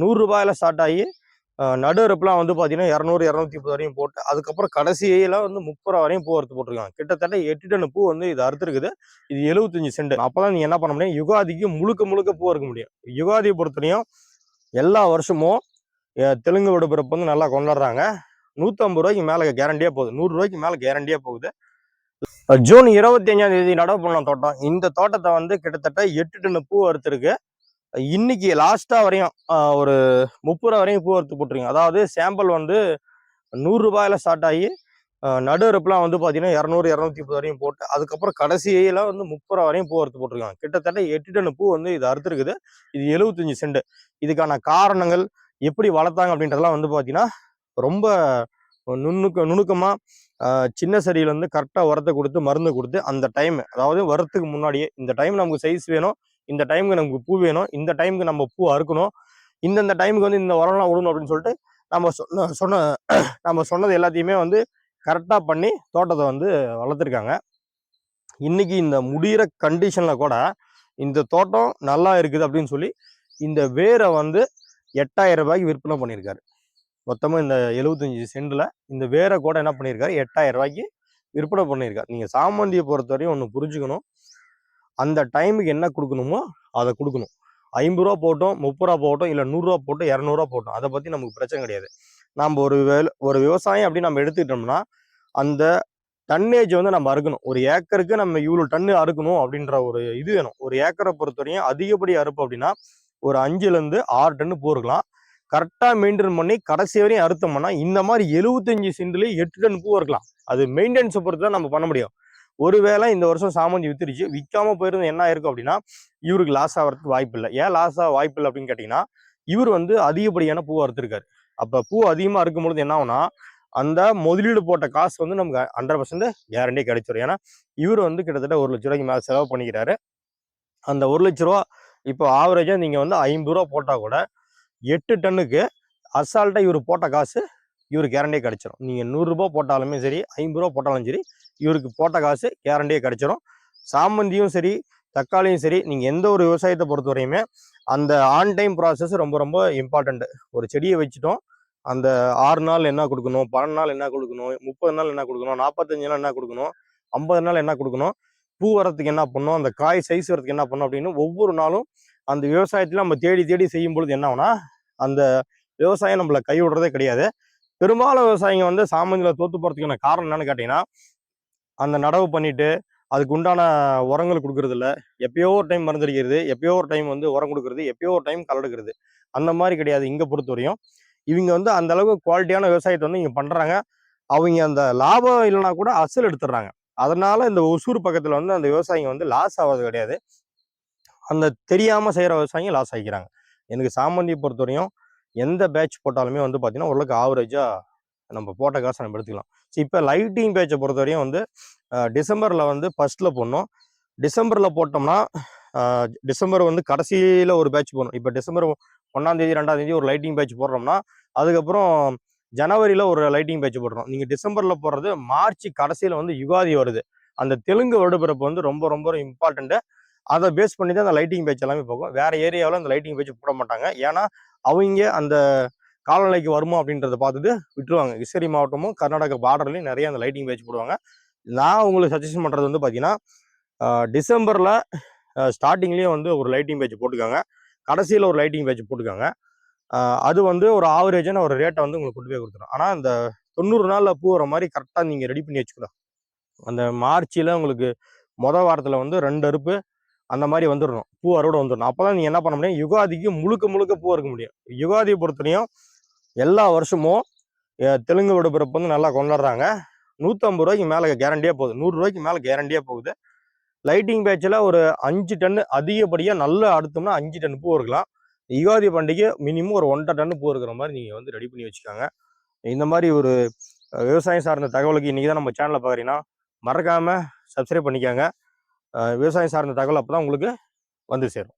நூறுரூபாயில் start ஆகி அஹ், வந்து பார்த்தீங்கன்னா இரநூறு இரநூத்தி முப்பது வரையும் போட்டு அதுக்கப்புறம் கடைசியில் வந்து முப்பது ரூபா வரையும் பூ அறுத்து போட்டிருக்காங்க. கிட்டத்தட்ட எட்டு டன் பூ வந்து இது அறுத்துருக்குது. இது எழுபத்தஞ்சு சென்ட் அப்பதான் நீங்கள் என்ன பண்ண முடியும்? யுகாதிக்கு முழுக்க முழுக்க பூ இருக்க முடியும். யுகாதியை பொறுத்தவரையும் எல்லா வருஷமும் தெலுங்கு விடுபிறப்பு வந்து நல்லா கொண்டாடுறாங்க. நூற்றம்பது ரூபாய்க்கு மேலே கேரண்டியாக போகுது. நூறுரூவாய்க்கு மேலே கேரண்டியாக போகுது. ஜூன் இருபத்தி அஞ்சாம் தேதி நடவு பண்ண தோட்டம். இந்த தோட்டத்தை வந்து கிட்டத்தட்ட எட்டு டன் பூ அறுத்துருக்கு. இன்னைக்கு லாஸ்ட்டாக வரையும் ஒரு முப்பது ரூபா வரையும் பூ அறுத்து போட்டுருங்க அதாவது சாம்பிள் வந்து நூறுரூபாயில் ஸ்டார்ட் ஆகி அஹ், நடு வந்து பார்த்தீங்கன்னா இரநூறு இரநூத்தி முப்பது வரையும் போட்டு அதுக்கப்புறம் கடைசியில வந்து முப்பது ரூபா வரையும் பூ அறுத்து போட்டிருக்காங்க. கிட்டத்தட்ட எட்டு டன் பூ வந்து இது அறுத்துருக்குது. இது எழுபத்தஞ்சு சென்ட் இதுக்கான காரணங்கள் எப்படி வளர்த்தாங்க அப்படின்றதெல்லாம் வந்து பார்த்தீங்கன்னா ரொம்ப நுண்ணுக்க நுணுக்கமாக சின்ன சரியிலேருந்து கரெக்டாக உரத்தை கொடுத்து மருந்து கொடுத்து அந்த டைம் அதாவது வரத்துக்கு முன்னாடியே இந்த டைம் நமக்கு சைஸ் வேணும். இந்த டைமுக்கு நமக்கு பூ வேணும் இந்த டைமுக்கு நம்ம பூ அறுக்கணும் இந்தந்த டைமுக்கு வந்து இந்த உரம்லாம் விடணும் அப்படின்னு சொல்லிட்டு நம்ம சொன்ன சொன்ன நம்ம சொன்னது எல்லாத்தையுமே வந்து கரெக்டாக பண்ணி தோட்டத்தை வந்து வளர்த்துருக்காங்க. இன்னைக்கு இந்த முடிகிற கண்டிஷனில் கூட இந்த தோட்டம் நல்லா இருக்குது அப்படின்னு சொல்லி இந்த வேரை வந்து எட்டாயிரம் ரூபாய்க்கு விற்பனை பண்ணியிருக்காரு. மொத்தமாக இந்த எழுபத்தஞ்சி சென்டில் இந்த வேரை கூட என்ன பண்ணியிருக்காரு? எட்டாயிரம் ரூபாய்க்கு விற்பனை பண்ணியிருக்காரு. நீங்கள் சாமந்தியை பொறுத்தவரையும் ஒன்று புரிஞ்சுக்கணும். அந்த டைமுக்கு என்ன கொடுக்கணுமோ அதை கொடுக்கணும். ஐம்பது ரூபா போட்டோம் முப்பது ரூபா போட்டோம் இல்லை நூறுரூவா போட்டோம் இரநூறுவா போட்டோம். அதை பற்றி நமக்கு பிரச்சனை கிடையாது. நம்ம ஒரு வேலை ஒரு விவசாயம் அப்படி நம்ம எடுத்துக்கிட்டோம்னா அந்த டன்னேஜ் வந்து நம்ம அறுக்கணும். ஒரு ஏக்கருக்கு நம்ம இவ்வளோ டன்னு அறுக்கணும் அப்படின்ற ஒரு இது வேணும். ஒரு ஏக்கரை பொறுத்தவரையும் அதிகப்படி அறுப்பு அப்படின்னா ஒரு அஞ்சுலேருந்து ஆறு டன்னு போருக்கலாம். கரெக்டாக மெயின்டைன் பண்ணி கடைசி வரையும் அறுத்தோம்னா இந்த மாதிரி எழுபத்தஞ்சு சென்ட்லேயே எட்டு டன் பூ இருக்கலாம் அது மெயின்டெனன்ஸை பொறுத்து தான் நம்ம பண்ண முடியும். ஒருவேளை இந்த வருஷம் சாமந்தி வித்துருச்சு விற்காம போயிருந்தது என்ன இருக்கும் அப்படின்னா இவருக்கு லாஸ் ஆகிறதுக்கு வாய்ப்பு இல்லை. ஏன் லாஸ் ஆக வாய்ப்பு இல்லை அப்படின்னு கேட்டிங்கன்னா இவர் வந்து அதிகப்படியான பூ அறுத்துருக்காரு. அப்போ பூ அதிகமாக இருக்கும் பொழுது என்ன ஆகுனா அந்த முதலீடு போட்ட காசு வந்து நமக்கு ஹண்ட்ரட் பர்சன்ட் கேரண்டியாக கிடைச்சிடும் ஏன்னா இவர் வந்து கிட்டத்தட்ட ஒரு லட்ச ரூபாய்க்கு மேலே செலவு பண்ணிக்கிறாரு. அந்த ஒரு லட்ச ரூபா இப்போ ஆவரேஜாக நீங்கள் வந்து ஐம்பது ரூபா போட்டால் கூட எட்டு டன்னுக்கு அசால்ட்டாக இவர் போட்ட காசு இவருக்கு கேரண்டியே கிடச்சிடும் நீங்கள் நூறுரூபா போட்டாலுமே சரி ஐம்பது ரூபா போட்டாலும் சரி இவருக்கு போட்ட காசு கேரண்டியே கிடைச்சிரும். சாமந்தியும் சரி தக்காளியும் சரி நீங்கள் எந்த ஒரு விவசாயத்தை பொறுத்தவரையுமே அந்த ஆன் டைம் ப்ராசஸ் ரொம்ப ரொம்ப இம்பார்ட்டண்ட் ஒரு செடியை வச்சுட்டோம் அந்த ஆறு நாள் என்ன கொடுக்கணும் பன்னெண்டு நாள் என்ன கொடுக்கணும் முப்பது நாள் என்ன கொடுக்கணும் நாற்பத்தஞ்சு நாள் என்ன கொடுக்கணும் ஐம்பது நாள் என்ன கொடுக்கணும் பூ வரத்துக்கு என்ன பண்ணணும் அந்த காய் சைஸ் வரதுக்கு என்ன பண்ணணும் அப்படின்னு ஒவ்வொரு நாளும் அந்த விவசாயத்தில் நம்ம தேடி தேடி செய்யும் பொழுது என்ன ஆகுனா அந்த விவசாயம் நம்மளை கைவிடுறதே கிடையாது. பெரும்பாலும் விவசாயிங்க வந்து சாமந்தியில் தோத்து போகிறதுக்கான காரணம் என்னன்னு கேட்டிங்கன்னா அந்த நடவு பண்ணிட்டு அதுக்கு உண்டான உரங்கள் கொடுக்கறது இல்லை எப்பயோ ஒரு டைம் மருந்தடிக்கிறது எப்பயோ ஒரு டைம் வந்து உரம் கொடுக்கறது எப்பயோ ஒரு டைம் கலடுக்கிறது அந்த மாதிரி கிடையாது இங்கே பொறுத்தவரையும். இவங்க வந்து அந்த அளவுக்கு குவாலிட்டியான விவசாயத்தை வந்து இங்கே பண்ணுறாங்க அவங்க அந்த லாபம் இல்லைனா கூட அசல் எடுத்துடுறாங்க. அதனால இந்த ஒசூர் பக்கத்தில் வந்து அந்த விவசாயிங்க வந்து லாஸ் ஆகிறது கிடையாது. அந்த தெரியாமல் செய்கிற விவசாயிங்க லாஸ் ஆகிக்கிறாங்க. எனக்கு சாமந்தியை பொறுத்தவரையும் எந்த பேட்ச் போட்டாலுமே வந்து பார்த்தீங்கன்னா ஓரளவுக்கு ஆவரேஜாக நம்ம போட்ட காசை நம்ம எடுத்துக்கலாம். ஸோ இப்போ லைட்டிங் பேச்சை பொறுத்தவரையும் வந்து டிசம்பரில் வந்து ஃபர்ஸ்ட்டில் போடணும். டிசம்பரில் போட்டோம்னா டிசம்பர் வந்து கடைசியில் ஒரு பேட்ச் போடணும். இப்போ டிசம்பர் ஒன்றாந்தேதி ரெண்டாந்தேதி ஒரு லைட்டிங் பேட்ச் போடுறோம்னா அதுக்கப்புறம் ஜனவரியில் ஒரு லைட்டிங் பேட்ச் போடுறோம். நீங்கள் டிசம்பரில் போடுறது மார்ச் கடைசியில் வந்து யுகாதி வருது. அந்த தெலுங்கு வருடப்பிறப்பு வந்து ரொம்ப ரொம்ப இம்பார்ட்டண்ட்டு அதை பேஸ் பண்ணி தான் அந்த லைட்டிங் பேட்ச் எல்லாமே போகும். வேறு ஏரியாவில் அந்த லைட்டிங் பேட்ச் போட மாட்டாங்க. ஏன்னா அவங்க அந்த காலநிலைக்கு வருமா அப்படின்றத பார்த்துட்டு விட்டுருவாங்க. கிருஷ்ணகிரி மாவட்டமும் கர்நாடகா பார்டர்லையும் நிறைய அந்த லைட்டிங் பேட்ச் போடுவாங்க. நான் உங்களுக்கு சஜஷன் பண்ணுறது வந்து பார்த்தீங்கன்னா டிசம்பரில் ஸ்டார்டிங்லேயே வந்து ஒரு லைட்டிங் பேஜ் போட்டுக்காங்க கடைசியில் ஒரு லைட்டிங் பேஜ் போட்டுக்காங்க அது வந்து ஒரு ஆவரேஜான ஒரு ரேட்டை வந்து உங்களுக்கு கொண்டு போய் கொடுத்துரும். ஆனால் இந்த தொண்ணூறு நாளில் பூ வர மாதிரி கரெக்டாக நீங்கள் ரெடி பண்ணி வச்சுக்கலாம் அந்த மார்ச்சில் உங்களுக்கு மொதல் வாரத்தில் வந்து ரெண்டு அறுப்பு அந்த மாதிரி வந்துடணும் பூ அறுவடை வந்துடணும் அப்போ தான் நீங்கள் என்ன பண்ண முடியும்? யுகாதிக்கு முழுக்க முழுக்க பூ இருக்க முடியும். யுகாதியை பொறுத்தவரையும் எல்லா வருஷமும் தெலுங்கு விடுபிறப்பு வந்து நல்லா கொண்டாடுறாங்க. நூற்றம்பது ரூபாய்க்கு மேலே கேரண்டியாக போகுது. நூறுரூவாய்க்கு மேலே கேரண்டியாக போகுது. லைட்டிங் பேட்சில் ஒரு அஞ்சு டன்னு அதிகப்படியாக நல்லா அடுத்தோம்னா அஞ்சு டன் பூ இருக்கலாம். யுகாதி பண்டிகை மினிமம் ஒரு ஒன்றரை டன் பூ இருக்கிற மாதிரி நீங்கள் வந்து ரெடி பண்ணி வச்சுக்காங்க. இந்த மாதிரி ஒரு விவசாயம் சார்ந்த தகவலுக்கு இன்றைக்கி தான் நம்ம சேனலை பார்க்குறீங்கன்னா மறக்காமல் சப்ஸ்கிரைப் பண்ணிக்கோங்க. விவசாயம் சார்ந்த தகவல் அப்போ தான் உங்களுக்கு வந்து சேரும்.